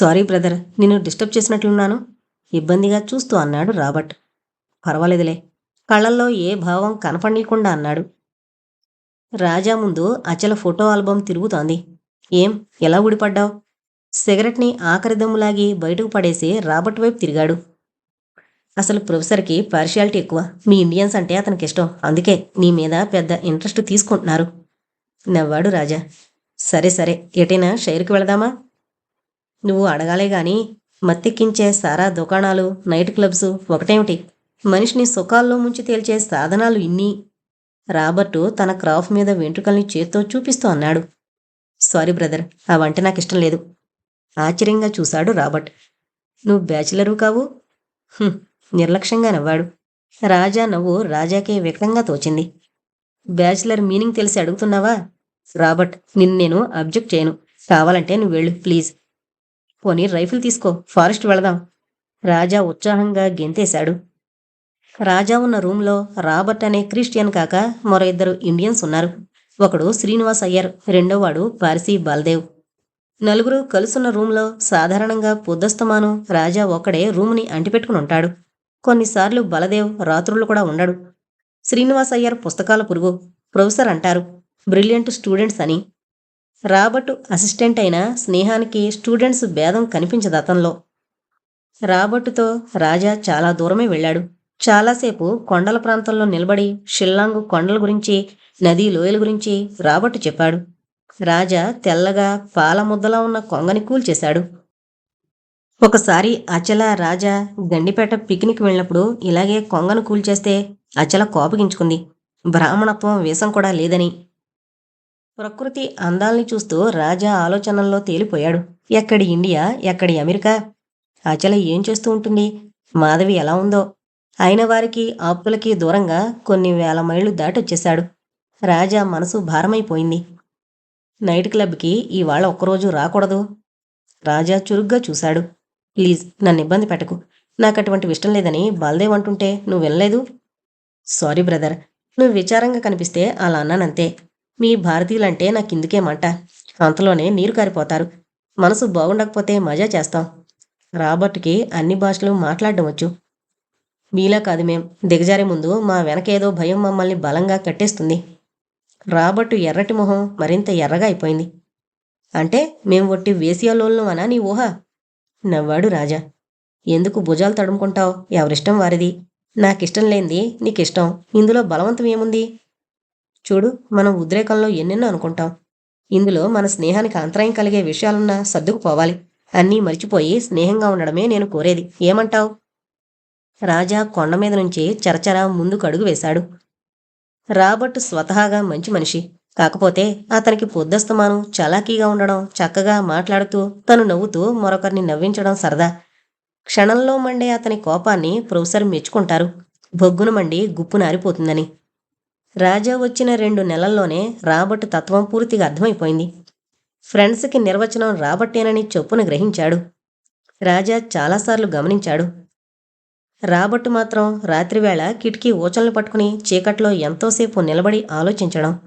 Sorry brother నిన్ను disturb చేసినట్లున్నాను. ఇబ్బందిగా చూస్తూ అన్నాడు రాబర్ట్. పర్వాలేదులే. కళ్ళల్లో ఏ భావం కనపడకుండా అన్నాడు. రాజా ముందు అచల ఫోటో ఆల్బమ్ తిరుగుతోంది. ఏం? ఎలా ఊడిపడ్డావు? సిగరెట్ని ఆఖరి దమ్ములాగి బయటకు పడేసి రాబర్ట్ వైపు తిరిగాడు. అసలు ప్రొఫెసర్కి పార్షియాలిటీ ఎక్కువ. మీ ఇండియన్స్ అంటే అతనికి ఇష్టం. అందుకే నీ మీద పెద్ద ఇంట్రెస్ట్ తీసుకుంటున్నారు. నవ్వాడు రాజా. సరే సరే. ఎటైనా షైర్కి వెళదామా? నువ్వు అడగాలే గాని మత్తెక్కించే సారా దుకాణాలు నైట్ క్లబ్స్ ఒకటేమిటి? మనిషిని సుఖాల్లో ముంచి తేల్చే సాధనాలు ఇన్ని. రాబర్టు తన క్రాఫ్ మీద వెంట్రుకల్ని చేత్తో చూపిస్తూ అన్నాడు. సారీ బ్రదర్ అవంటే నాకు ఇష్టం లేదు. ఆశ్చర్యంగా చూశాడు రాబర్ట్. నువ్వు బ్యాచిలరు కావు? నిర్లక్ష్యంగా నవ్వాడు. రాజా నవ్వు రాజాకే వ్యక్తంగా తోచింది. బ్యాచిలర్ మీనింగ్ తెలిసి అడుగుతున్నావా? రాబర్ట్ నిన్ను నేను అబ్జెక్ట్ చేయను. కావాలంటే నువ్వు వెళ్ళు ప్లీజ్. పోనీ రైఫిల్ తీసుకో ఫారెస్ట్ వెళదాం. రాజా ఉత్సాహంగా గెంతేశాడు. రాజా ఉన్న రూంలో రాబర్ట్ అనే క్రిస్టియన్ కాక మరో ఇద్దరు ఇండియన్స్ ఉన్నారు. ఒకడు శ్రీనివాస్ అయ్యర్ రెండోవాడు పార్సీ బాల్దేవ్. నలుగురు కలుసున్న రూంలో సాధారణంగా పొద్దస్తమాను రాజా ఒక్కడే రూముని అంటిపెట్టుకుని ఉంటాడు. కొన్నిసార్లు బలదేవ్ రాత్రులు కూడా ఉండడు. శ్రీనివాస్ అయ్యర్ పుస్తకాల పురుగు ప్రొఫెసర్ అంటారు. బ్రిలియంట్ స్టూడెంట్స్ అని. రాబర్ట్ అసిస్టెంట్ అయిన స్నేహానికి స్టూడెంట్స్ భేదం కనిపించదు అతనిలో. రాబర్టుతో రాజా చాలా దూరమే వెళ్ళాడు. చాలాసేపు కొండల ప్రాంతంలో నిలబడి షిల్లాంగ్ కొండల గురించి నదీ లోయల గురించి రాబర్ట్ చెప్పాడు. రాజా తెల్లగా పాల ముద్దలా ఉన్న కొంగని కూల్చేశాడు ఒకసారి అచల రాజా గండిపేట పిక్నిక్ వెళ్ళినప్పుడు ఇలాగే కొంగను కూల్చేస్తే అచల కోపగించుకుంది. బ్రాహ్మణత్వం వేషం కూడా లేదని. ప్రకృతి అందాల్ని చూస్తూ రాజా ఆలోచనల్లో తేలిపోయాడు. ఎక్కడి ఇండియా ఎక్కడి అమెరికా? అచల ఏం చేస్తూ ఉంటుంది? మాధవి ఎలా ఉందో? అయిన వారికి ఆప్తులకి దూరంగా కొన్ని వేల మైళ్ళు దాటొచ్చేశాడు. రాజా మనసు భారమైపోయింది. నైట్ క్లబ్కి ఇవాళ ఒక్కరోజు రాకూడదు. రాజా చురుగ్గా చూశాడు. ప్లీజ్ నన్ను ఇబ్బంది పెట్టకు. నాకు అటువంటి ఇష్టం లేదని బల్దేవ్ అంటుంటే నువ్వు వినలేదు? Sorry brother. నువ్వు విచారంగా కనిపిస్తే అలా అన్నానంతే. మీ భారతీయులంటే నాకు ఇందుకే అంతలోనే నీరు కారిపోతారు. మనసు బాగుండకపోతే మజా చేస్తాం. రాబర్ట్కి అన్ని భాషలు మాట్లాడడం వచ్చు మీలా కాదు మేం. దిగజారే ముందు మా వెనకేదో భయం మమ్మల్ని బలంగా కట్టేస్తుంది. రాబర్టు ఎర్రటి మొహం మరింత ఎర్రగా అయిపోయింది. అంటే మేం ఒట్టి వేసియాలోళ్ళమనా నీ ఊహ? నవ్వాడు రాజా. ఎందుకు భుజాలు తడుముకుంటావు? ఎవరిష్టం వారిది? నాకిష్టం లేనిది నీకిష్టం. ఇందులో బలవంతం ఏముంది? చూడు మనం ఉద్రేకంలో ఎన్నెన్నో అనుకుంటాం. ఇందులో మన స్నేహానికి అంతరాయం కలిగే విషయాలున్నా సర్దుకుపోవాలి. అన్నీ మర్చిపోయి స్నేహంగా ఉండడమే నేను కోరేది. ఏమంటావ్? రాజా కొండ మీద నుంచి చరచర ముందుకు అడుగు వేశాడు. రాబర్ట్ స్వతహాగా మంచి మనిషి. కాకపోతే అతనికి పొద్దస్తమానం చలాకీగా ఉండడం చక్కగా మాట్లాడుతూ తను నవ్వుతూ మరొకరిని నవ్వించడం సరదా. క్షణంలో మండే అతని కోపాన్ని ప్రొఫెసర్ మెచ్చుకుంటారు. బొగ్గున మండి గుప్పు నారిపోతుందని. రాజా వచ్చిన రెండు నెలల్లోనే రాబర్ట్ తత్వం పూర్తిగా అర్థమైపోయింది. ఫ్రెండ్స్కి నిర్వచనం రాబట్టేనని చొప్పున గ్రహించాడు. రాజా చాలాసార్లు గమనించాడు. రాబర్ట్ మాత్రం రాత్రివేళ కిటికీ ఊచలను పట్టుకుని చీకట్లో ఎంతోసేపు నిలబడి ఆలోచించడం.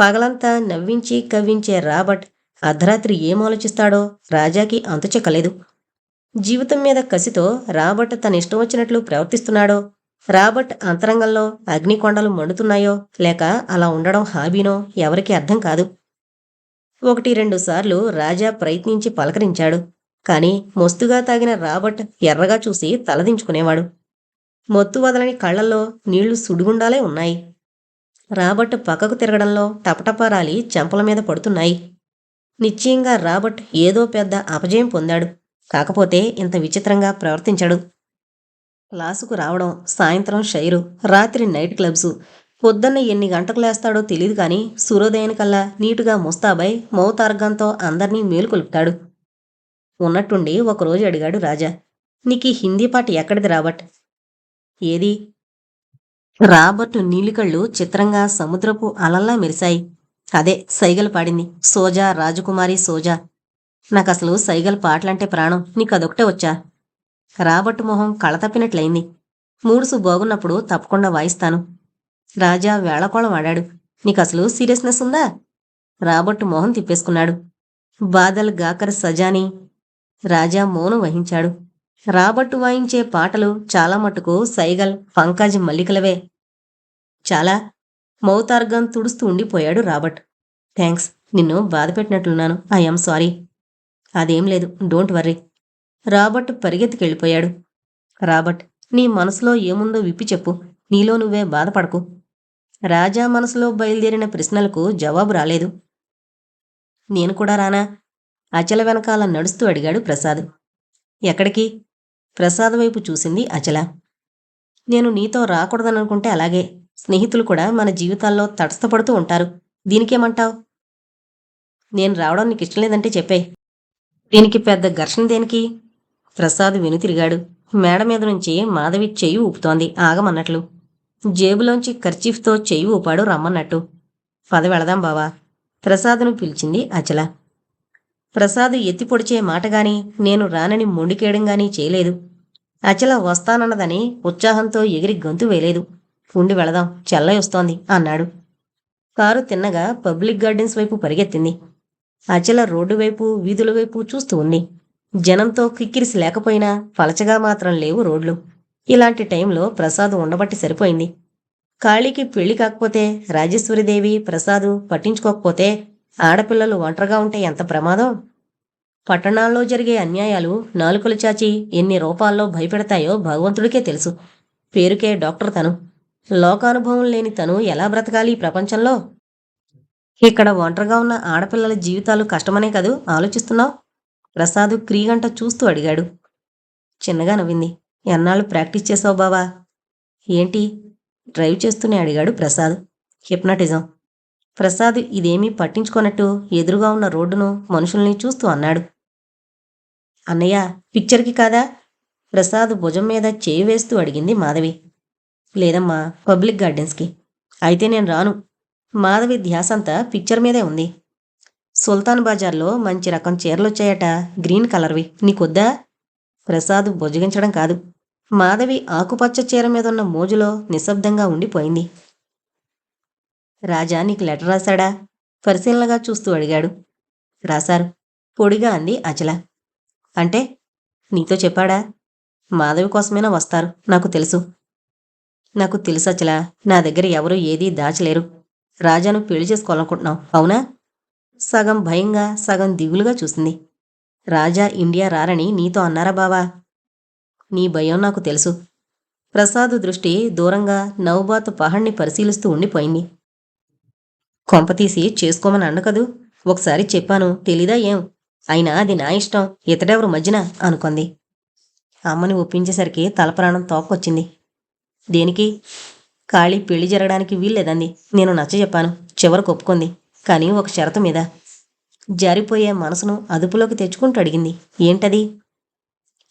పగలంతా నవ్వించి కవ్వించే రాబర్ట్ అర్ధరాత్రి ఏం ఆలోచిస్తాడో రాజాకి అంతుచెక్కలేదు జీవితం మీద కసితో రాబర్ట్ తన ఇష్టం వచ్చినట్లు ప్రవర్తిస్తున్నాడో రాబర్ట్ అంతరంగంలో అగ్నికొండలు మండుతున్నాయో లేక అలా ఉండడం హాబీనో ఎవరికీ అర్థం కాదు. ఒకటి రెండు సార్లు రాజా ప్రయత్నించి పలకరించాడు. కాని మొస్తుగా తాగిన రాబర్ట్ ఎర్రగా చూసి తలదించుకునేవాడు. మొత్తు వదలని కళ్ళల్లో నీళ్ళు సుడిగుండాలే ఉన్నాయి. రాబర్ట్ పక్కకు తిరగడంలో టపటపారాలి చెంపల మీద పడుతున్నాయి. నిశ్చయంగా రాబర్ట్ ఏదో పెద్ద అపజయం పొందాడు. కాకపోతే ఇంత విచిత్రంగా ప్రవర్తించడు. క్లాసుకు రావడం సాయంత్రం షైరు రాత్రి నైట్ క్లబ్స్. పొద్దున్న ఎన్ని గంటకు లేస్తాడో తెలియదు కానీ సూర్యోదయానికల్లా నీటుగా ముస్తాబై మౌతార్గంతో అందర్నీ మేలుకొలుపుతాడు. ఉన్నట్టుండి ఒకరోజు అడిగాడు రాజా నీకు హిందీ పాట ఎక్కడిది రాబర్ట్? ఏది? రాబర్ట్ నీలికళ్ళు చిత్రంగా సముద్రపు అలల్లా మెరిశాయి. అదే సైగలు పాడింది సోజా రాజకుమారి సోజా. నాకసలు సైగల్ పాటలంటే ప్రాణం నీకు అదొకటే వచ్చా? రాబర్ట్ మొహం కళతప్పినట్లయింది మూడుసు బాగున్నప్పుడు తప్పకుండా వాయిస్తాను. రాజా వేళకోళం ఆడాడు. నీకసలు సీరియస్నెస్ ఉందా? రాబర్ట్ మొహం తిప్పేసుకున్నాడు. బాదల్ గాకర్ సజాని. రాజా మౌనం వహించాడు. రాబట్టు వాయించే పాటలు చాలా మటుకు సైగల్ పంకజ్ మల్లికలవే. చాలా మౌతార్గం తుడుస్తూ ఉండిపోయాడు రాబర్ట్ థ్యాంక్స్ నిన్ను బాధ పెట్టినట్లున్నాను ఐఎమ్ సారీ. అదేం లేదు. Don't worry. రాబర్ట్ పరిగెత్తికెళ్ళిపోయాడు. రాబర్ట్ నీ మనసులో ఏముందో విప్పి చెప్పు. నీలో నువ్వే బాధపడకు. రాజా మనసులో బయలుదేరిన ప్రశ్నలకు జవాబు రాలేదు. నేను కూడా రానా? అచల వెనకాల నడుస్తూ అడిగాడు ప్రసాద్. ఎక్కడికి? ప్రసాద్ వైపు చూసింది అచల. నేను నీతో రాకూడదనుకుంటే అలాగే. స్నేహితులు కూడా మన జీవితాల్లో తటస్థపడుతూ ఉంటారు. దీనికేమంటావ్? నేను రావడం నీకు ఇష్టం లేదంటే చెప్పే. దీనికి పెద్ద ఘర్షణ దేనికి? ప్రసాద్ వెనుతిరిగాడు మేడ మీద నుంచి మాధవి చెయ్యి ఊపుతోంది. ఆగమన్నట్లు. జేబులోంచి ఖర్చీఫ్తో చెయ్యి ఊపాడు రమ్మన్నట్టు. పద వెళదాం బావా. ప్రసాద్ను పిలిచింది అచల. ప్రసాద్ ఎత్తి పొడిచే మాటగాని నేను రానని మొండికేయడంగాని చేయలేదు. అచల వస్తానన్నదని ఉత్సాహంతో ఎగిరి గొంతు వేయలేదు. ఉండి వెళదాం చెల్లై వస్తోంది అన్నాడు. కారు తిన్నగా పబ్లిక్ గార్డెన్స్ వైపు పరిగెత్తింది. అచల రోడ్డు వైపు వీధుల వైపు చూస్తూ ఉంది. జనంతో కిక్కిరిసి లేకపోయినా పలచగా మాత్రం లేవు రోడ్లు. ఇలాంటి టైంలో ప్రసాద్ ఉండబట్టి సరిపోయింది. కాళీకి పెళ్ళి కాకపోతే రాజేశ్వరిదేవి ప్రసాదు పట్టించుకోకపోతే ఆడపిల్లలు ఒంటరిగా ఉంటే ఎంత ప్రమాదం? పట్టణాల్లో జరిగే అన్యాయాలు నాలుకలు చాచి ఎన్ని రూపాల్లో భయపెడతాయో భగవంతుడికే తెలుసు. పేరుకే డాక్టర్ తను. లోకానుభవం లేని తను ఎలా బ్రతకాలి ఈ ప్రపంచంలో? ఇక్కడ ఒంటరిగా ఉన్న ఆడపిల్లల జీవితాలు కష్టమనే కదూ? ఆలోచిస్తున్నావు? ప్రసాద్ క్రీగంట చూస్తూ అడిగాడు. చిన్నగా నవ్వింది. ఎన్నాళ్ళు ప్రాక్టీస్ చేసావు బావా? ఏంటి? డ్రైవ్ చేస్తూనే అడిగాడు ప్రసాద్. హిప్నటిజం. ప్రసాద్ ఇదేమీ పట్టించుకోనట్టు ఎదురుగా ఉన్న రోడ్డును మనుషుల్ని చూస్తూ అన్నాడు. అన్నయ్య పిక్చర్కి కాదా? ప్రసాద్ భుజం మీద చేయి వేస్తూ అడిగింది మాధవి. లేదమ్మా పబ్లిక్ గార్డెన్స్కి. అయితే నేను రాను. మాధవి ధ్యాసంతా పిక్చర్ మీదే ఉంది. సుల్తాన్ బజార్లో మంచి రకం చీరలు వచ్చాయట గ్రీన్ కలర్వి. నీకొద్దా? ప్రసాద్ బుజ్జగించడం కాదు. మాధవి ఆకుపచ్చ చీర మీద ఉన్న మోజులో నిశ్శబ్దంగా ఉండిపోయింది. రాజా నీకు లెటర్ రాశాడా? పరిశీలనగా చూస్తూ అడిగాడు. రాశారు. పొడిగా అంది అచల. అంటే? నీతో చెప్పాడా? మాధవి కోసమైనా వస్తారు? నాకు తెలుసు. నాకు తెలుసు అచల. నా దగ్గర ఎవరూ ఏదీ దాచలేరు. రాజాను పెళ్ళి చేసుకోవాలనుకుంటున్నావు అవునా? సగం భయంగా సగం దిగులుగా చూసింది. రాజా ఇండియా రారని నీతో అన్నారా బావా? నీ భయం నాకు తెలుసు. ప్రసాద్ దృష్టి దూరంగా నౌబాత్ పహణ్ణి పరిశీలిస్తూ ఉండిపోయింది. కొంపతీసి చేసుకోమని అన్న ఒకసారి చెప్పాను తెలీదా ఏం? అయినా అది నా ఇష్టం ఇతడెవరు మధ్యన? అనుకుంది. అమ్మని ఒప్పించేసరికి తలప్రాణం తోకొచ్చింది దేనికి? ఖాళీ పెళ్ళి జరగడానికి వీల్లేదంది. నేను నచ్చ చెప్పాను చివరకు ఒప్పుకుంది. కానీ ఒక షరతు మీద జారిపోయే మనసును అదుపులోకి తెచ్చుకుంటూ అడిగింది. ఏంటది?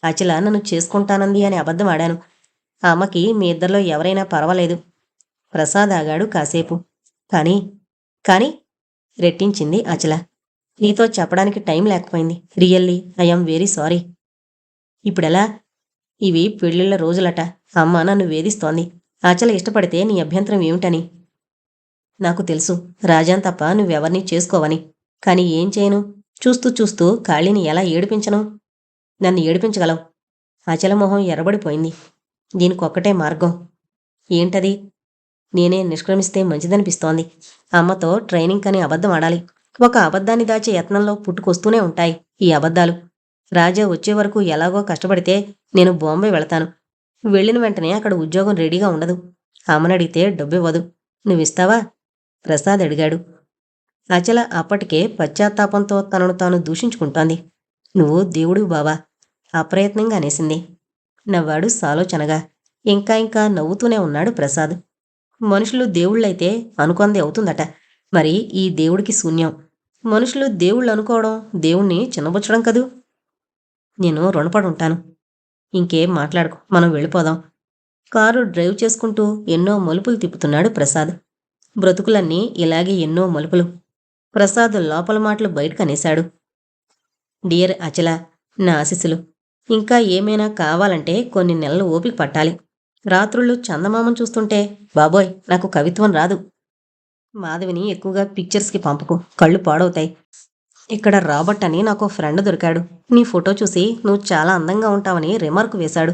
అచల నన్ను చేసుకుంటానంది అని అబద్ధం ఆడాను. అమ్మకి మీ ఇద్దరిలో ఎవరైనా పర్వాలేదు. ప్రసాద్ ఆగాడు కాసేపు. కానీ కానీ రెట్టించింది అచల నీతో చెప్పడానికి టైం లేకపోయింది. Really I'm very sorry. ఇప్పుడెలా? ఇవి పెళ్ళిళ్ళ రోజులట. అమ్మ నన్ను వేధిస్తోంది. అచల ఇష్టపడితే నీ అభ్యంతరం ఏమిటని? నాకు తెలుసు. రాజాన్ తప్ప నువ్వెవర్నీ చేసుకోవని. కాని ఏం చేయను? చూస్తూ చూస్తూ కాళీని ఎలా ఏడిపించను? నన్ను ఏడిపించగలవు. అచలమోహం ఎర్రబడిపోయింది. దీనికొక్కటే మార్గం. ఏంటది? నేనే నిష్క్రమిస్తే మంచిదనిపిస్తోంది. అమ్మతో ట్రైనింగ్ కని అబద్ధం ఆడాలి. ఒక అబద్ధాన్ని దాచే యత్నంలో పుట్టుకొస్తూనే ఉంటాయి ఈ అబద్ధాలు. రాజా వచ్చే వరకు ఎలాగో కష్టపడితే నేను బాంబే వెళతాను. వెళ్ళిన వెంటనే అక్కడ ఉద్యోగం రెడీగా ఉండదు. అమ్మనడిగితే డబ్బివ్వదు. నువ్విస్తావా? ప్రసాద్ అడిగాడు. అచల అప్పటికే పశ్చాత్తాపంతో తనను తాను దూషించుకుంటోంది. నువ్వు దేవుడు బావా అప్రయత్నంగా అనేసింది. నవ్వాడు సాలోచనగా. ఇంకా ఇంకా నవ్వుతూనే ఉన్నాడు ప్రసాద్. మనుషులు దేవుళ్ళైతే అనుకొంది అవుతుందట. మరి ఈ దేవుడికి శూన్యం. మనుషులు దేవుళ్ళు అనుకోవడం దేవుణ్ణి చిన్నబుచ్చడం కదూ? నేను రుణపడి ఉంటాను. ఇంకేం మాట్లాడుకో మనం వెళ్ళిపోదాం. కారు డ్రైవ్ చేసుకుంటూ ఎన్నో మలుపులు తిప్పుతున్నాడు ప్రసాద్. బ్రతుకులన్నీ ఇలాగే ఎన్నో మలుపులు. ప్రసాద్ లోపల మాటలు బయట కనేశాడు డియర్ అచల నా ఆశీస్సులు. ఇంకా ఏమైనా కావాలంటే కొన్ని నెలలు ఓపిక పట్టాలి. రాత్రుళ్ళు చందమామం చూస్తుంటే బాబోయ్ నాకు కవిత్వం రాదు. మాధవిని ఎక్కువగా పిక్చర్స్కి పంపకు. కళ్ళు పాడవుతాయి. ఇక్కడ రాబర్ట్ అని నాకు ఫ్రెండ్ దొరికాడు. నీ ఫోటో చూసి నువ్వు చాలా అందంగా ఉంటావని రిమార్క్ వేశాడు.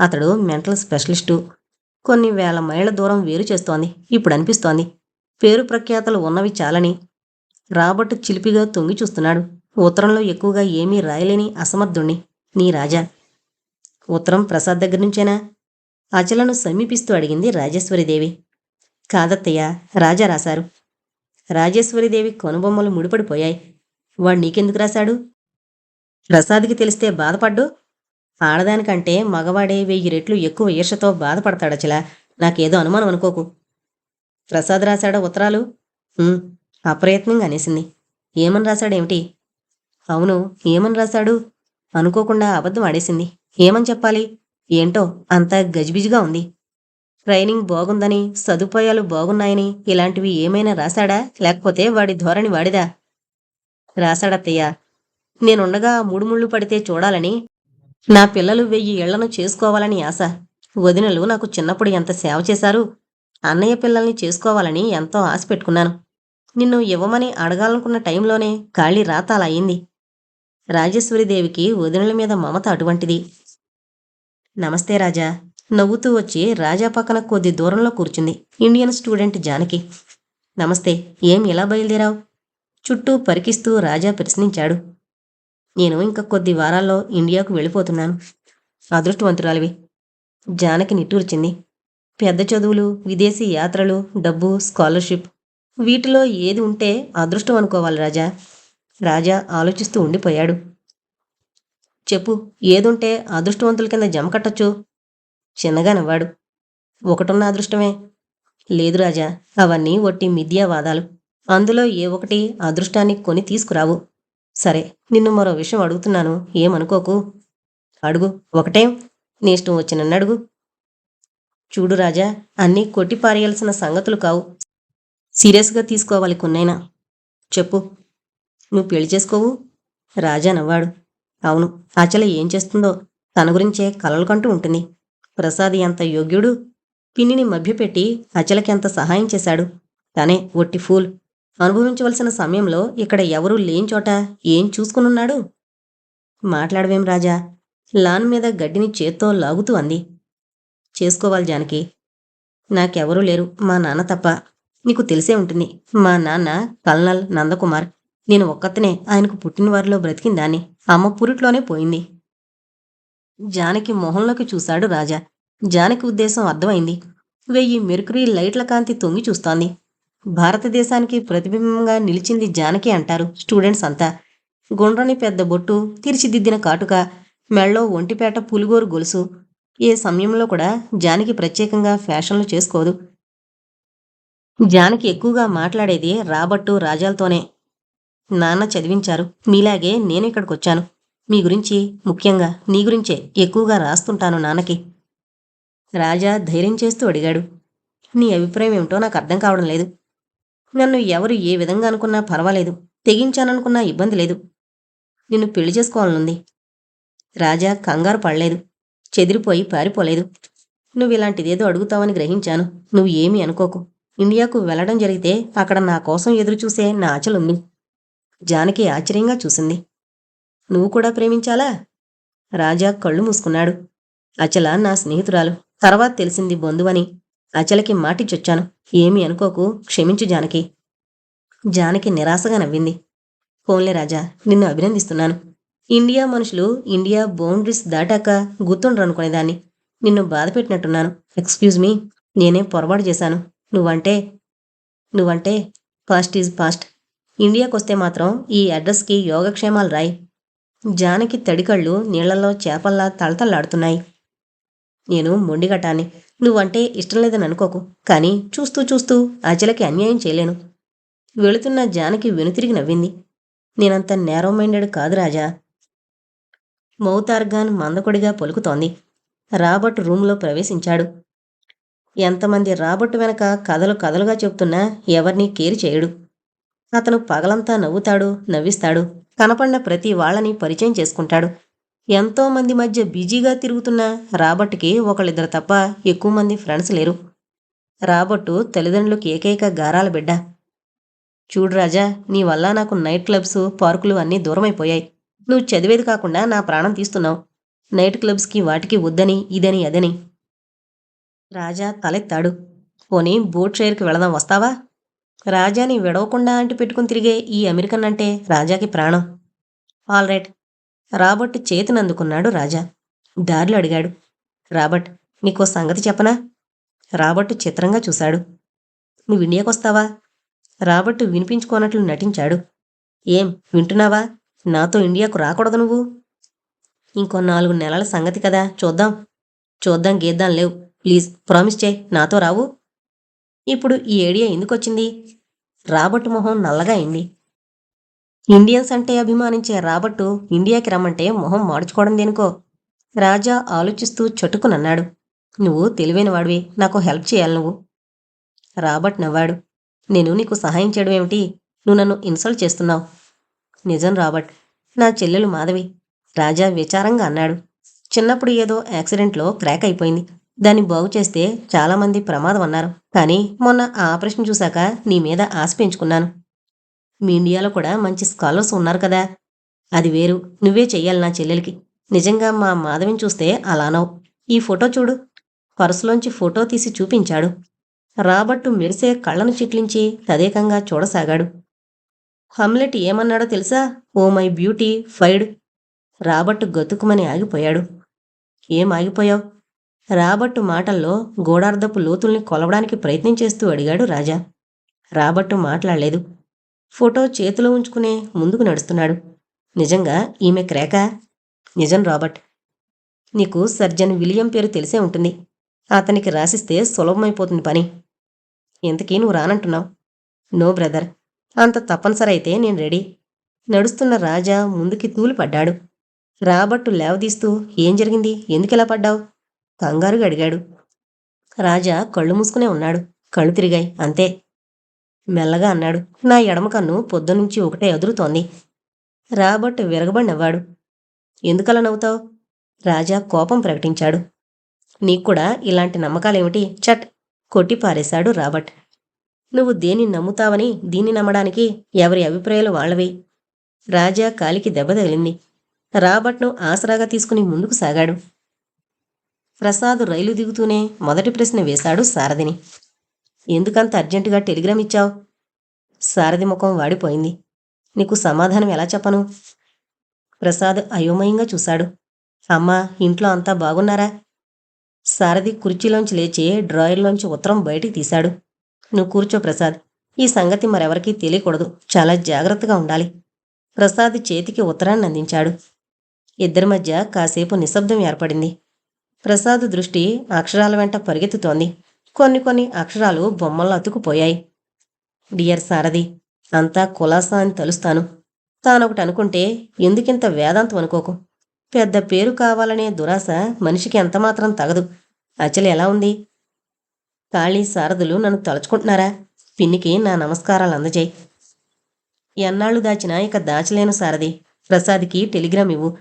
అతడు మెంటల్ స్పెషలిస్టు. కొన్ని వేల మైళ్ళ దూరం వేరు చేస్తోంది. ఇప్పుడు అనిపిస్తోంది. పేరు ప్రఖ్యాతలు ఉన్నవి చాలని రాబర్ట్ చిలిపిగా తొంగి చూస్తున్నాడు. ఉత్తరంలో ఎక్కువగా ఏమీ రాయలేని అసమర్థుణ్ణి నీ రాజా. ఉత్తరం ప్రసాద్ దగ్గర నుంచేనా? అచలను సమీపిస్తూ అడిగింది రాజేశ్వరిదేవి. కాదత్తయ్య రాజా రాశారు. రాజేశ్వరిదేవి కొనుబొమ్మలు ముడిపడిపోయాయి. వాడు నీకెందుకు రాశాడు? ప్రసాద్కి తెలిస్తే బాధపడ్డు? ఆడదానికంటే మగవాడే వెయ్యి రెట్లు ఎక్కువ ఈర్షతో బాధపడతాడచలా. నాకేదో అనుమానం అనుకోకు. ప్రసాద్ రాశాడా ఉత్తరాలు? అప్రయత్నంగా అనేసింది. ఏమని రాశాడేమిటి? అవును ఏమని రాశాడు? అనుకోకుండా అబద్ధం ఆడేసింది. ఏమని చెప్పాలి? ఏంటో అంతా గజిబిజిగా ఉంది. ట్రైనింగ్ బాగుందని సదుపాయాలు బాగున్నాయని ఇలాంటివి ఏమైనా రాశాడా? లేకపోతే వాడి ధోరణి వాడిదా? రాశాడత్తయ్య నేనుండగా మూడు ముళ్ళు పడితే చూడాలని నా పిల్లలు వెయ్యి ఇళ్ళను చేసుకోవాలని ఆశ. వదినలు నాకు చిన్నప్పుడు ఎంత సేవ చేశారు? అన్నయ్య పిల్లల్ని చేసుకోవాలని ఎంతో ఆశ పెట్టుకున్నాను. నిన్ను ఇవ్వమని అడగాలనుకున్న టైంలోనే ఖాళీ రాత అలా అయింది రాజేశ్వరిదేవికి వదినల మీద మమత అటువంటిది. నమస్తే రాజా. నవ్వుతూ వచ్చి రాజా పక్కన కొద్ది దూరంలో కూర్చుంది ఇండియన్ స్టూడెంట్ జానకి. నమస్తే ఏం ఇలా బయలుదేరావు? చుట్టూ పరికిస్తూ రాజా ప్రశ్నించాడు. నేను ఇంకా కొద్ది వారాల్లో ఇండియాకు వెళ్ళిపోతున్నాను. అదృష్టవంతురాలివి. జానకి నిట్టూర్చింది. పెద్ద చదువులు విదేశీ యాత్రలు డబ్బు స్కాలర్షిప్. వీటిలో ఏది ఉంటే అదృష్టం అనుకోవాలి రాజా. రాజా ఆలోచిస్తూ ఉండిపోయాడు. చెప్పు ఏదుంటే అదృష్టవంతుల కింద జమ కట్టచ్చు? చిన్నగా నవ్వాడు. ఒకటున్న అదృష్టమే. లేదు రాజా అవన్నీ ఒట్టి మిథ్యావాదాలు అందులో ఏ ఒకటి అదృష్టాన్ని కొని తీసుకురావు. సరే నిన్ను మరో విషయం అడుగుతున్నాను. ఏమనుకోకు? అడుగు ఒకటేం. నీ ఇష్టం వచ్చినన్ను అడుగు. చూడు రాజా అన్నీ కొట్టిపారేయాల్సిన సంగతులు కావు. సీరియస్గా తీసుకోవాలి కొన్నైనా. చెప్పు. నువ్వు పెళ్ళి చేసుకోవు? రాజా నవ్వాడు. అవును. అచల ఏం చేస్తుందో తన గురించే కలలు కంటూ ఉంటుంది. ప్రసాద్ ఎంత యోగ్యుడు? పిన్నిని మభ్యపెట్టి అచలకి ఎంత సహాయం చేశాడు. తనే ఒట్టి ఫూల్. అనుభవించవలసిన సమయంలో ఇక్కడ ఎవరూ లేని చోట ఏం చూసుకునున్నాడు? మాట్లాడవేం రాజా? లాన్ మీద గడ్డిని చేత్తో లాగుతూ అంది. చేసుకోవాలి జానకి. నాకెవరూ లేరు. మా నాన్న తప్ప. నీకు తెలిసే ఉంటుంది. మా నాన్న కల్నల్ నందకుమార్. నేను ఒక్కతనే ఆయనకు పుట్టినవారిలో బ్రతికిందాన్ని అమ్మ పురిట్లోనే పోయింది. జానకి మొహంలోకి చూశాడు రాజా. జానకి ఉద్దేశం అర్థమైంది. వెయ్యి మెరుకురీ లైట్ల కాంతి తొంగి చూస్తోంది. భారతదేశానికి ప్రతిబింబంగా నిలిచింది జానకి అంటారు స్టూడెంట్స్ అంతా. గుండ్రని పెద్ద బొట్టు తీర్చిదిద్దిన కాటుక మెళ్ళో ఒంటిపేట పులిగోరు గొలుసు ఏ సమయంలో కూడా జానకి ప్రత్యేకంగా ఫ్యాషన్లు చేసుకోదు. జానకి ఎక్కువగా మాట్లాడేది రాబట్టు రాజాలతోనే. నాన్న చదివించారు. మీలాగే నేను ఇక్కడికి వచ్చాను మీ గురించి ముఖ్యంగా నీ గురించే ఎక్కువగా రాస్తుంటాను నాన్నకి. రాజా ధైర్యం చేస్తూ అడిగాడు. నీ అభిప్రాయం ఏమిటో నాకు అర్థం కావడం లేదు. నన్ను ఎవరు ఏ విధంగా అనుకున్నా పర్వాలేదు. తెగించాననుకున్నా ఇబ్బంది లేదు. నిన్ను పెళ్ళి చేసుకోవాలనుంది. రాజా కంగారు పడలేదు. చెదిరిపోయి పారిపోలేదు. నువ్వు ఇలాంటిదేదో అడుగుతావని గ్రహించాను. నువ్వు ఏమీ అనుకోకు. ఇండియాకు వెళ్ళడం జరిగితే అక్కడ నా కోసం ఎదురుచూసే నా ఆచలుంది జానకి ఆశ్చర్యంగా చూసింది. నువ్వు కూడా ప్రేమించాలా? రాజా కళ్ళు మూసుకున్నాడు. అచల నా స్నేహితురాలు. తర్వాత తెలిసింది బంధువని అచలకి మాటిచ్చొచ్చాను. ఏమీ అనుకోకు. క్షమించు జానకి. జానకి నిరాశగా నవ్వింది. పోన్లే రాజా. నిన్ను అభినందిస్తున్నాను. ఇండియా మనుషులు ఇండియా బౌండరీస్ దాటాక గుర్తుండ్రనుకునేదాన్ని నిన్ను బాధ పెట్టినట్టున్నాను. ఎక్స్క్యూజ్ మీ నేనే పొరపాటు చేశాను. నువ్వంటే నువ్వంటే పాస్ట్ ఈజ్ పాస్ట్ ఇండియాకొస్తే మాత్రం ఈ అడ్రస్కి యోగక్షేమాలు రాయి. జానకి తడికళ్ళు నీళ్ళలో చేపల్లా తళతళ్ళాడుతున్నాయి. నేను మొండిగటాన్ని నువ్వంటే ఇష్టం లేదని అనుకోకు. కానీ చూస్తూ చూస్తూ అజలకి అన్యాయం చేయలేను. వెళుతున్న జానకి వెనుతిరిగి నవ్వింది. నేనంత నేరో మైండెడ్ కాదు రాజా. మౌతార్గాన్ మందకొడిగా పలుకుతోంది. రాబర్ట్ రూంలో ప్రవేశించాడు. ఎంతమంది రాబర్ట్ వెనక కథలు కథలుగా చెప్తున్నా ఎవరినీ కేరి చేయడు. అతను పగలంతా నవ్వుతాడు నవ్విస్తాడు. కనపడిన ప్రతి వాళ్ళని పరిచయం చేసుకుంటాడు. ఎంతోమంది మధ్య బిజీగా తిరుగుతున్న రాబర్ట్కి ఒకళ్ళిద్దరు తప్ప ఎక్కువ మంది ఫ్రెండ్స్ లేరు. రాబర్టు తల్లిదండ్రులకు ఏకైక గారాల బిడ్డ. చూడు రాజా నీ వల్ల నాకు నైట్ క్లబ్స్ పార్కులు అన్నీ దూరమైపోయాయి. నువ్వు చదివేది కాకుండా నా ప్రాణం తీస్తున్నావు. నైట్ క్లబ్స్కి వాటికి వద్దని ఇదని అదని. రాజా తలెత్తాడు. పోనీ బోట్ షైర్కి వెళదాం వస్తావా? రాజాని విడవకుండా అంటి పెట్టుకుని తిరిగే ఈ అమెరికన్ అంటే రాజాకి ప్రాణం. All right. రాబర్ట్ చేతినందుకున్నాడు రాజా. దారిలో అడిగాడు. రాబర్ట్ నీకో సంగతి చెప్పనా? రాబర్ట్ చిత్రంగా చూశాడు. నువ్వు ఇండియాకొస్తావా? రాబర్ట్ వినిపించుకోనట్లు నటించాడు. ఏం వింటున్నావా? నాతో ఇండియాకు రాకూడదు నువ్వు. ఇంకో నాలుగు నెలల సంగతి కదా చూద్దాం. చూద్దాం గీద్దాం లేవు. ప్లీజ్ ప్రామిస్ చేయి నాతో రావు. ఇప్పుడు ఈ ఐడియా ఎందుకు వచ్చింది రాబర్ట్ మొహం నల్లగా అయింది. ఇండియన్స్ అంటే అభిమానించే రాబర్టు ఇండియాకి రమ్మంటే మొహం మాడుచుకోవడం దేనికో? రాజా ఆలోచిస్తూ చటుకునన్నాడు నువ్వు తెలివైన వాడివి నాకు హెల్ప్ చేయాలి నువ్వు. రాబర్ట్ నవ్వాడు. నేను నీకు సహాయం చేయడం ఏమిటి? నువ్వు నన్ను ఇన్సల్ట్ చేస్తున్నావు. నిజం రాబర్ట్. నా చెల్లెలు మాధవి. రాజా విచారంగా అన్నాడు. చిన్నప్పుడు ఏదో యాక్సిడెంట్లో క్రాక్ అయిపోయింది. దాన్ని బాగు చేస్తే చాలామంది ప్రమాదం అన్నారు. కానీ మొన్న ఆ ఆపరేషన్ చూశాక నీ మీద ఆశ పెంచుకున్నాను. మీ ఇండియాలో కూడా మంచి స్కాలర్స్ ఉన్నారు కదా. అది వేరు. నువ్వే చెయ్యాలి నా చెల్లెలికి. నిజంగా మా మాధవిని చూస్తే అలానవు ఈ ఫోటో చూడు. పర్సులోంచి ఫోటో తీసి చూపించాడు. రాబట్టు మెరిసే కళ్ళను చిట్లించి తదేకంగా చూడసాగాడు. హమ్లెట్ ఏమన్నాడో తెలుసా? Oh my beautified Robert గతుకుమని ఆగిపోయాడు. ఏం ఆగిపోయావు? రాబర్టు మాటల్లో గోడార్ధపు లోతుల్ని కొలవడానికి ప్రయత్నం చేస్తూ అడిగాడు రాజా. రాబర్టు మాట్లాడలేదు. ఫోటో చేతిలో ఉంచుకునే ముందుకు నడుస్తున్నాడు. నిజంగా ఈమె క్రేక? నిజం రాబర్ట్. నీకు సర్జన్ విలియం పేరు తెలిసే ఉంటుంది. అతనికి రాసిస్తే సులభమైపోతుంది పని. ఇంతకీ నువ్వు రానంటున్నావు. No brother. అంత తప్పనిసరి అయితే నేను రెడీ. నడుస్తున్న రాజా ముందుకి తూలి పడ్డాడు రాబట్టు లేవదీస్తూ ఏం జరిగింది? ఎందుకెలా పడ్డావు? కంగారుగా అడిగాడు. రాజా కళ్ళు మూసుకునే ఉన్నాడు. కళ్ళు తిరిగాయి అంతే మెల్లగా అన్నాడు. నా ఎడమ కన్ను పొద్దునుంచి ఒకటే ఎదురుతోంది. రాబర్ట్ విరగబడి నవ్వాడు ఎందుకలా నవ్వుతావు? రాజా కోపం ప్రకటించాడు. నీకు కూడా ఇలాంటి నమ్మకాలేమిటి? చట్ కొట్టి పారేశాడు రాబర్ట్ నువ్వు దేన్ని నమ్ముతావని దీన్ని నమ్మడానికి ఎవరి అభిప్రాయాలు వాళ్ళవి? రాజా కాలికి దెబ్బ తగిలింది. రాబర్ట్ను ఆసరాగా తీసుకుని ముందుకు సాగాడు. ప్రసాద్ రైలు దిగుతూనే మొదటి ప్రశ్న వేశాడు సారథిని. ఎందుకంత అర్జెంటుగా టెలిగ్రామ్ ఇచ్చావు? సారథి ముఖం వాడిపోయింది. నీకు సమాధానం ఎలా చెప్పను? ప్రసాద్ అయోమయంగా చూశాడు. అమ్మా ఇంట్లో అంతా బాగున్నారా? సారథి కుర్చీలోంచి లేచి డ్రాయర్లోంచి ఉత్తరం బయటికి తీశాడు. నువ్వు కూర్చో ప్రసాద్. ఈ సంగతి మరెవరికీ తెలియకూడదు. చాలా జాగ్రత్తగా ఉండాలి. ప్రసాద్ చేతికి ఉత్తరాన్ని అందించాడు. ఇద్దరి మధ్య కాసేపు నిశ్శబ్దం ఏర్పడింది. ప్రసాద్ దృష్టి అక్షరాల వెంట పరిగెత్తుతోంది. కొన్ని కొన్ని అక్షరాలు బొమ్మల్లో అతుకుపోయాయి డియర్ సారథి అంతా కులాసా అని తలుస్తాను. తానొకటి అనుకుంటే ఎందుకింత వేదాంతం అనుకోకు? పెద్ద పేరు కావాలనే దురాశ మనిషికి ఎంతమాత్రం తగదు. అచలు ఎలా ఉంది? కాళీ సారథులు నన్ను తలుచుకుంటున్నారా? పిన్నికి నా నమస్కారాలు అందజేయి. ఎన్నాళ్ళు దాచినా ఇక దాచలేను సారథి. ప్రసాద్కి టెలిగ్రామ్ ఇవ్వు.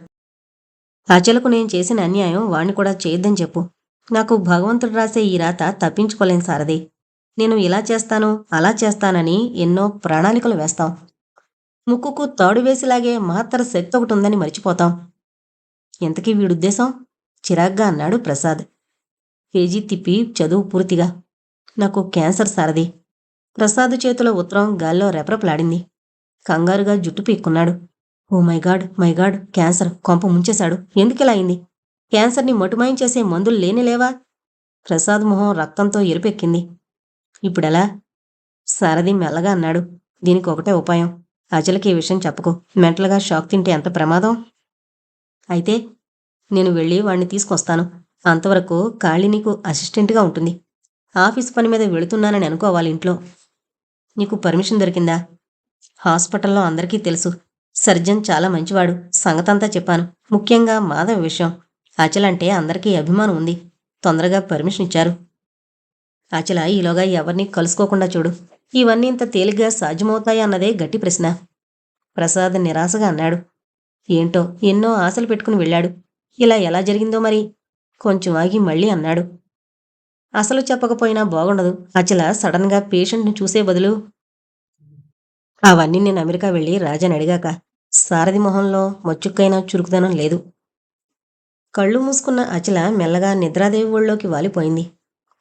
అచలకు నేను చేసిన అన్యాయం వాణ్ణి కూడా చేయొద్దని చెప్పు. నాకు భగవంతుడు రాసే ఈ రాత తప్పించుకోలేను సారథి. నేను ఇలా చేస్తాను అలా చేస్తానని ఎన్నో ప్రణాళికలు వేస్తాం. ముక్కుకు తాడు వేసిలాగే మహత్తర శక్తి ఒకటి ఉందని మర్చిపోతాం. ఇంతకీ వీడుద్దేశం? చిరాగ్గా అన్నాడు ప్రసాద్. పేజీ తిప్పి చదువు పూర్తిగా నాకు క్యాన్సర్ సారది. ప్రసాద్ చేతిలో ఉత్తరం గాల్లో రెపరెపలాడింది. కంగారుగా జుట్టు పీక్కున్నాడు. ఓ my God my God cancer కొంప ముంచేశాడు. ఎందుకిలా అయింది? క్యాన్సర్ని మటుమాయించేసే మందులు లేనిలేవా ప్రసాద్ మొహం రక్తంతో ఎరుపెక్కింది ఇప్పుడెలా? సారథి మెల్లగా అన్నాడు. దీనికి ఒకటే ఉపాయం. అజలకి ఈ విషయం చెప్పకు. మెంటల్గా షాక్ తింటే ఎంత ప్రమాదం? అయితే నేను వెళ్ళి వాణ్ణి తీసుకొస్తాను. అంతవరకు కాళీ నీకు అసిస్టెంట్గా ఉంటుంది. ఆఫీస్ పని మీద వెళుతున్నానని అనుకోవాలి ఇంట్లో. నీకు పర్మిషన్ దొరికిందా? హాస్పిటల్లో అందరికీ తెలుసు. సర్జన్ చాలా మంచివాడు. సంగతంతా చెప్పాను. ముఖ్యంగా మాధవ విషయం. అచలంటే అందరికీ అభిమానం ఉంది. తొందరగా పర్మిషన్ ఇచ్చారు. అచల ఈలోగా ఎవరిని కలుసుకోకుండా చూడు. ఇవన్నీ ఇంత తేలిగ్గా సాధ్యమవుతాయి అన్నదే గట్టి ప్రశ్న. ప్రసాద్ నిరాశగా అన్నాడు. ఏంటో ఎన్నో ఆశలు పెట్టుకుని వెళ్ళాడు. ఇలా ఎలా జరిగిందో మరి? కొంచెం ఆగి మళ్ళీ అన్నాడు. అసలు చెప్పకపోయినా బాగుండదు. అచల సడన్గా పేషెంట్ని చూసే బదులు అవన్నీ నేను అమెరికా వెళ్ళి రాజాని అడిగాక సారథి మొహంలో మచ్చుక్కైన చురుకుదనం లేదు. కళ్ళు మూసుకున్న అచల మెల్లగా నిద్రాదేవిళ్ళోకి వాలిపోయింది.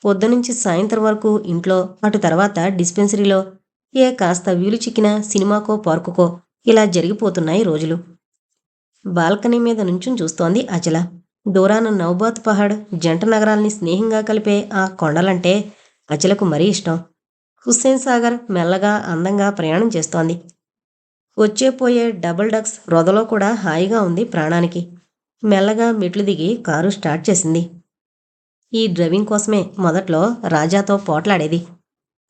పొద్దునుంచి సాయంత్రం వరకు ఇంట్లో అటు తర్వాత డిస్పెన్సరీలో ఏ కాస్త వీలు చిక్కిన సినిమాకో పార్కుకో ఇలా జరిగిపోతున్నాయి రోజులు. బాల్కనీ మీద నుంచుని చూస్తోంది అచల. దూరాన నౌబాత్ పహాడ్ జంట నగరాల్ని స్నేహంగా కలిపే ఆ కొండలంటే అచలకు మరీ ఇష్టం. హుస్సేన్ సాగర్ మెల్లగా అందంగా ప్రయాణం చేస్తోంది. వచ్చే పోయే డబుల్ డక్స్ రొదలో కూడా హాయిగా ఉంది ప్రాణానికి. మెల్లగా మెట్లు దిగి కారు స్టార్ట్ చేసింది. ఈ డ్రైవింగ్ కోసమే మొదట్లో రాజాతో పోట్లాడేది.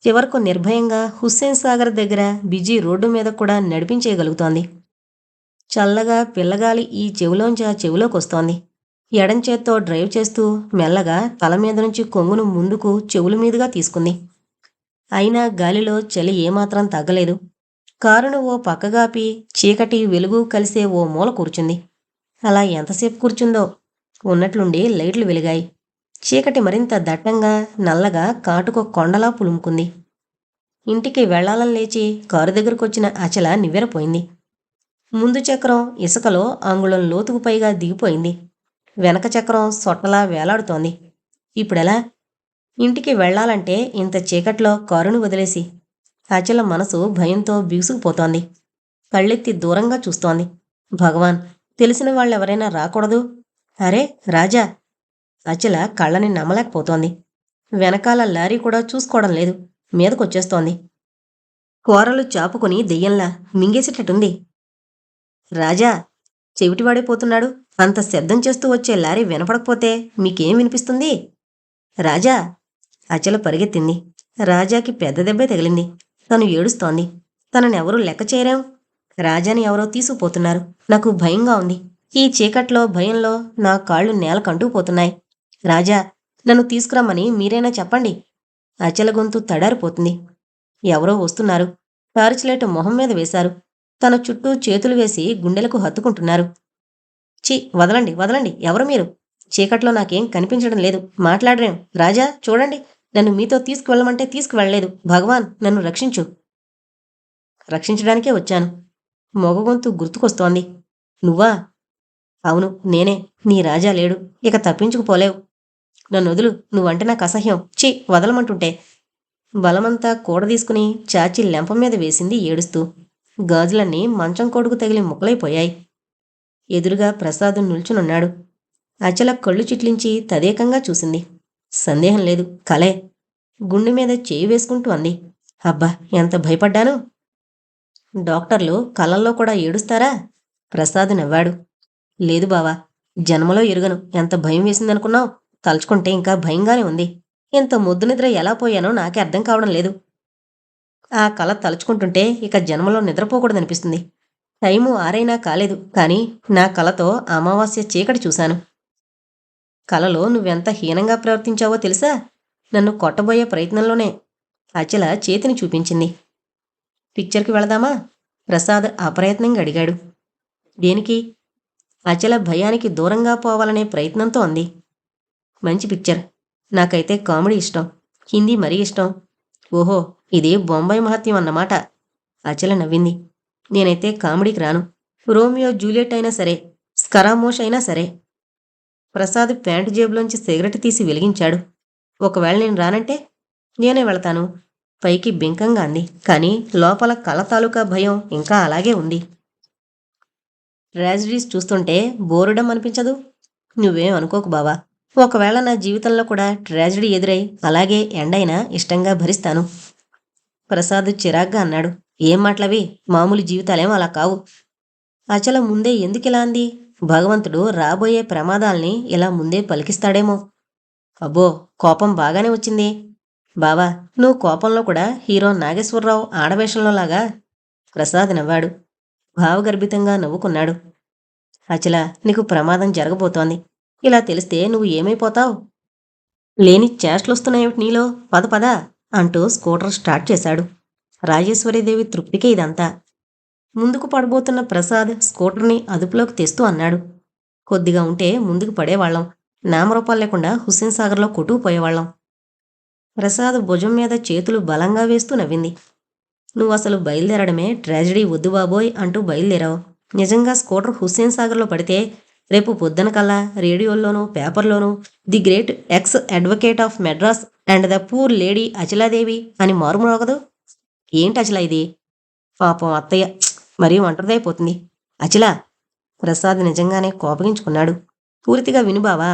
చివరకు నిర్భయంగా హుస్సేన్ సాగర్ దగ్గర బిజీ రోడ్డు మీద కూడా నడిపించేయగలుగుతోంది. చల్లగా పిల్లగాలి ఈ చెవిలోంచి ఆ చెవిలోకి వస్తోంది. ఎడం చేత్తో డ్రైవ్ చేస్తూ మెల్లగా తల మీద నుంచి కొంగును ముందుకు చెవుల మీదుగా తీసుకుంది. అయినా గాలిలో చలి ఏమాత్రం తగ్గలేదు. కారును ఓ పక్కగాపి చీకటి వెలుగు కలిసే ఓ మూల కూర్చుంది. అలా ఎంతసేపు కూర్చుందో ఉన్నట్లుండి లైట్లు వెలిగాయి. చీకటి మరింత దట్టంగా నల్లగా కాటుకు కొండలా పులుముకుంది. ఇంటికి వెళ్ళాలని లేచి కారు దగ్గరకొచ్చిన అచల నివ్వెరపోయింది. ముందు చక్రం ఇసుకలో అంగుళం లోతుకు పైగా దిగిపోయింది. వెనక చక్రం సొట్టలా వేలాడుతోంది. ఇప్పుడెలా? ఇంటికి వెళ్ళాలంటే ఇంత చీకట్లో కారును వదిలేసి అచల మనసు భయంతో బిగుసుకుపోతోంది. కళ్ళెత్తి దూరంగా చూస్తోంది. భగవాన్ తెలిసిన వాళ్ళెవరైనా రాకూడదు? అరే రాజా! అచల కళ్ళని నమ్మలేకపోతోంది. వెనకాల లారీ కూడా చూసుకోవడం లేదు. మీదకొచ్చేస్తోంది. కూరలు చాపుకుని దెయ్యంలా మింగేసేటట్టుంది. రాజా! చెవిటివాడిపోతున్నాడు అంత శబ్దం చేస్తూ వచ్చే లారీ వినపడకపోతే మీకేం వినిపిస్తుంది? రాజా! అచల పరిగెత్తింది. రాజాకి పెద్ద దెబ్బే తగిలింది. తను ఏడుస్తోంది. తననెవరూ లెక్క చేయరేం రాజాని ఎవరో తీసుకుపోతున్నారు. నాకు భయంగా ఉంది. ఈ చీకట్లో భయంలో నా కాళ్ళు నేలకంటూ పోతున్నాయి. రాజా! నన్ను తీసుకురమ్మని మీరైనా చెప్పండి. అచల గొంతు తడారిపోతుంది. ఎవరో వస్తున్నారు. టార్చ్ లైట్ మొహం మీద వేశారు. తన చుట్టూ చేతులు వేసి గుండెలకు హత్తుకుంటున్నారు. చి వదలండి వదలండి ఎవరు మీరు? చీకట్లో నాకేం కనిపించడం లేదు. మాట్లాడరేం? రాజా చూడండి నన్ను మీతో తీసుకువెళ్ళమంటే తీసుకువెళ్ళలేదు. భగవాన్ నన్ను రక్షించు. రక్షించడానికే వచ్చాను. మొగగొంతు గుర్తుకొస్తోంది. నువ్వా? అవును నేనే. నీ రాజా లేడు. ఇక తప్పించుకుపోలేవు. నన్ను వదులు నువ్వంటే నాకు అసహ్యం. చి వదలమంటుంటే. బలమంతా కూడ తీసుకుని చాచి లెంప మీద వేసింది ఏడుస్తూ. గాజులన్నీ మంచం కొడుకు తగిలి ముక్కలైపోయాయి. ఎదురుగా ప్రసాద్ నిల్చునున్నాడు. అచల కళ్ళు చిట్లించి తదేకంగా చూసింది. సందేహం లేదు. కలే. గుండె మీద చేయి వేసుకుంటూ అంది. అబ్బా ఎంత భయపడ్డాను? డాక్టర్లు కలల్లో కూడా ఏడుస్తారా? ప్రసాద్ నవ్వాడు. లేదు బావా జన్మలో ఎరుగను. ఎంత భయం వేసిందనుకున్నావు? తలుచుకుంటే ఇంకా భయంగానే ఉంది. ఇంత ముద్దు నిద్ర ఎలా పోయానో నాకే అర్థం కావడం లేదు. ఆ కళ తలుచుకుంటుంటే ఇక జన్మలో నిద్రపోకూడదనిపిస్తుంది. టైము ఆరైనా కాలేదు కానీ నా కలతో అమావాస్య చీకటి చూశాను. కలలో నువ్వెంత హీనంగా ప్రవర్తించావో తెలుసా? నన్ను కొట్టబోయే ప్రయత్నంలోనే అచల చేతిని చూపించింది. పిక్చర్కి వెళదామా? ప్రసాద్ అప్రయత్నంగా అడిగాడు. దేనికి? అచల భయానికి దూరంగా పోవాలనే ప్రయత్నంతో అంది. మంచి పిక్చర్. నాకైతే కామెడీ ఇష్టం. హిందీ మరీ ఇష్టం. ఓహో ఇది బొంబాయి మహత్యం అన్నమాట. అచల నవ్వింది. నేనైతే కామెడీకి రాను. రోమియో జూలియట్ అయినా సరే స్కరామోష్ అయినా సరే. ప్రసాద్ ప్యాంటు జేబులోంచి సిగరెట్ తీసి వెలిగించాడు. ఒకవేళ నేను రానంటే నేనే వెళతాను. పైకి బింకంగా అంది. కానీ లోపల కళ తాలూకా భయం ఇంకా అలాగే ఉంది. ట్రాజడీస్ చూస్తుంటే బోరడం అనిపించదు. నువ్వేం అనుకోకు బావా. ఒకవేళ నా జీవితంలో కూడా ట్రాజడీ ఎదురై అలాగే ఎండైనా ఇష్టంగా భరిస్తాను. ప్రసాద్ చిరాగ్గా అన్నాడు. ఏం మాటలవి? మామూలు జీవితాలేం అలా కావు. అచల ముందే ఎందుకిలా అంది? భగవంతుడు రాబోయే ప్రమాదాల్ని ఇలా ముందే పలికిస్తాడేమో. అబ్బో కోపం బాగానే వచ్చింది. బావా నువ్వు కోపంలో కూడా హీరో నాగేశ్వరరావు ఆడవేషంలో లాగా ప్రసాద్ నవ్వాడు. భావగర్భితంగా నవ్వుకున్నాడు. అచల నీకు ప్రమాదం జరగబోతోంది. ఇలా తెలిస్తే నువ్వు ఏమైపోతావు? లేని చేష్టలొస్తున్నాయేమిటి నీలో? పద పద. అంటూ స్కూటర్ స్టార్ట్ చేశాడు. రాజేశ్వరీదేవి తృప్తికే ఇదంతా. ముందుకు పడబోతున్న ప్రసాద్ స్కూటర్ని అదుపులోకి తెస్తూ అన్నాడు. కొద్దిగా ఉంటే ముందుకు పడేవాళ్ళం. నామరూపాలు లేకుండా హుస్సేన్ సాగర్లో కొట్టుకుపోయేవాళ్ళం ప్రసాద్ భుజం మీద చేతులు బలంగా వేస్తూ నవ్వింది. నువ్వు అసలు బయలుదేరడమే ట్రాజడీ వద్దు బాబోయ్ అంటూ బయలుదేరావు. నిజంగా స్కూటర్ హుస్సేన్ సాగర్లో పడితే రేపు పొద్దున కల్లా రేడియోల్లోనూ పేపర్లోనూ the great ex advocate of Madras and the poor lady Achaladevi అని మారుమోగదు ఏంటి అచల ఇది? పాపం అత్తయ్య మరీ ఒంటరిదైపోతుంది అచల ప్రసాద్ నిజంగానే కోపగించుకున్నాడు. పూర్తిగా వినుబావా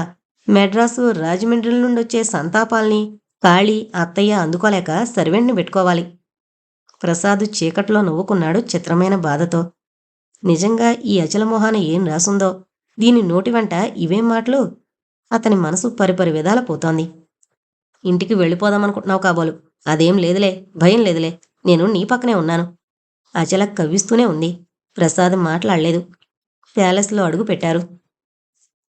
మెడ్రాసు రాజమండ్రి నుండి వచ్చే సంతాపాల్ని కాళీ అత్తయ్య అందుకోలేక సర్వెంట్ని పెట్టుకోవాలి. ప్రసాద్ చీకట్లో నవ్వుకున్నాడు చిత్రమైన బాధతో. నిజంగా ఈ అచలమోహాన ఏం రాసుందో? దీని నోటి వెంట ఇవేం మాటలు? అతని మనసు పరిపరి విధాల పోతోంది. ఇంటికి వెళ్ళిపోదాం అనుకుంటున్నావు కాబోలు. అదేం లేదులే భయం లేదులే. నేను నీ పక్కనే ఉన్నాను. అచల కవ్విస్తూనే ఉంది. ప్రసాద్ మాట్లాడలేదు. ప్యాలెస్లో అడుగు పెట్టారు.